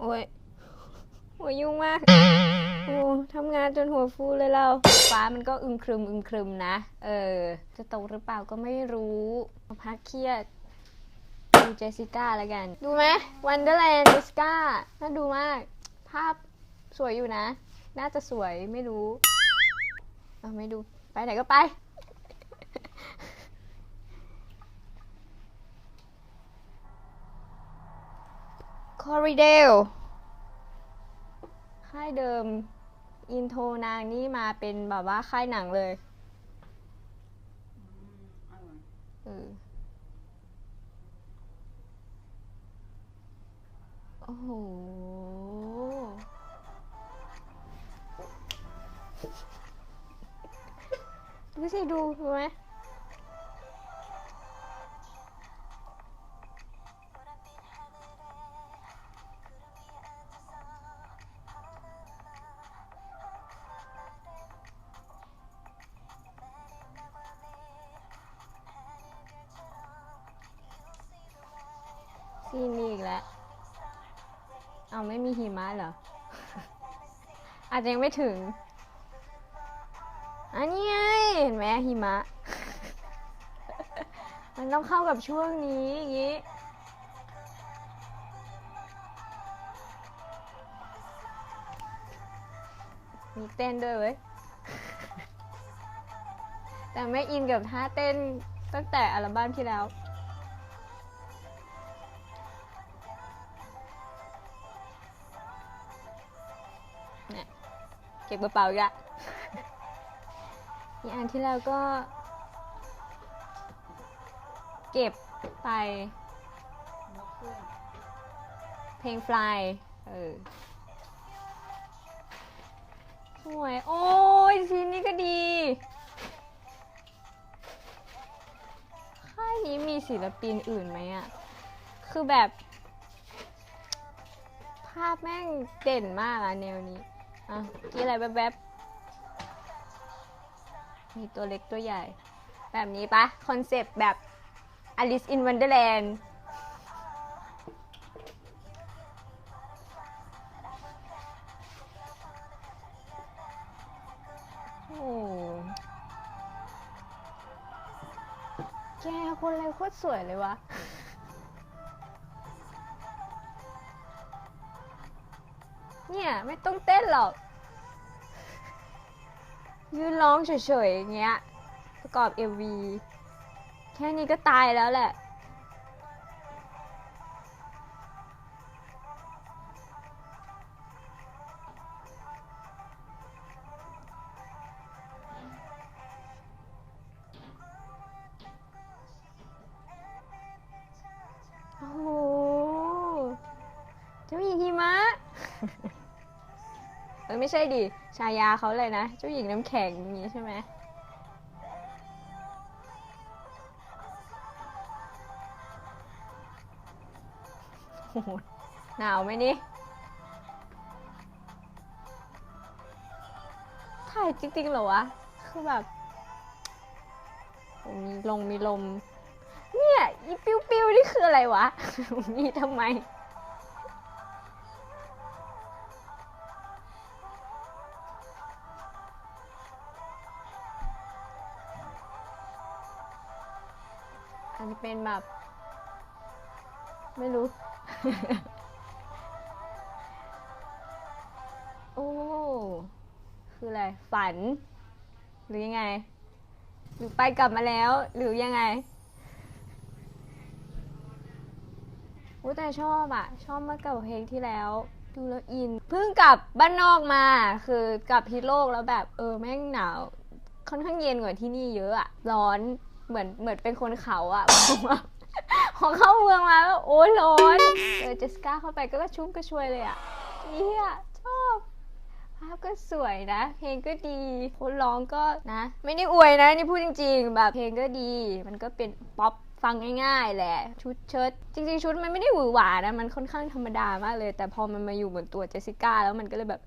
โอ้ยหัวยุ่งมากโอ้ทำงานจนหัวฟูเลยเรา ฟ้ามันก็อึมครึมอึมครึมนะ เออ จะตกหรือเปล่าก็ไม่รู้พักเครียด ดูเจสิก้าแล้วกัน ดูไหมวันเดอร์แลนด์เจสสิก้าน่าดูมาก ภาพสวยอยู่นะ น่าจะสวยไม่รู้ เอาไม่ดู ไปไหนก็ไป คอริเดลค่ายเดิม อินโทรนางนี่มาเป็นแบบว่าค่ายหนังเลยเออโอ้โห ดูสิดูดูไหม ซีนนี้อีกแล้ว เอาไม่มีหิมะเหรอ อาจจะยังไม่ถึง อันนี้ไง เห็นไหมหิมะ มันต้องเข้ากับช่วงนี้อย่างนี้มีเต้นด้วยเว้ย แต่ไม่อินกับท่าเต้นตั้งแต่อัลบั้มที่แล้ว เนี่ยเก็บกระเป๋าอีกละอีกอันที่แล้วก็ เก็บไป เพลง Fly เออสวย โอ้ยซีนนี้ก็ดี ค่ายนี้มีศิลปินอื่นไหมอะ คือแบบาพแม่งเด่นมากอะแนวนี้ อะกี่อะไรแวบๆ มีตัวเล็กตัวใหญ่ แบบนี้ปะคอนเซปต์แบบ Alice in Wonderland โอ้แกคนอะไรโคตรสวยเลยวะ เนี่ย ไม่ต้องเต้นหรอก ยืนร้องเฉยๆอย่างเงี้ย ประกอบ MV แค่นี้ก็ตายแล้วแหละโอ้โหเจ้าหญิงหิมะ อไม่ใช่ดิชายาเขาเลยนะเจ้าหญิงน้ำแข็งอย่างนี้ใช่ไหมโอ้โหหนาวไหมนี่ถ่ายจริงๆเหรอวะ คือแบบมีลงมีลม เนี่ยอีปิ้วปิ้วๆนี่คืออะไรวะ มีทำไม อาจจะเป็นแบบ ไม่รู้ โอ้ คืออะไร ฝัน หรือยังไง หรือไปกลับมาแล้ว หรือยังไงอู้แต่ชอบอะชอบมากกับเพลงที่แล้ว ดูแล้วอิน เพิ่งกลับบ้านนอกมา คือกลับที่โลกแล้วแบบ เออแม่งหนาว ค่อนข้างเย็นกว่าที่นี่เยอะอะร้อน เหมือนเหมือนเป็นคนเขาอะเพราะพอเข้าเมืองมาแล้วโอ้ร้อนเออเจสก้าเข้าไปก็กระชุ่มกระชวยเลยอะเยี่ยชอบภาพก็สวยนะ เพลงก็ดีคนร้องก็นะ ไม่ได้อวยนะนี่พูดจริง ๆ แบบเพลงก็ดี มันก็เป็นป๊อปฟังง่ายๆแหละ ชุดเชิ้ตจริง ๆ ชุดมันไม่ได้หวือหวานะ มันค่อนข้างธรรมดามากเลย แต่พอมันมาอยู่บนตัวเจสสิก้าแล้วมันก็เลยแบบ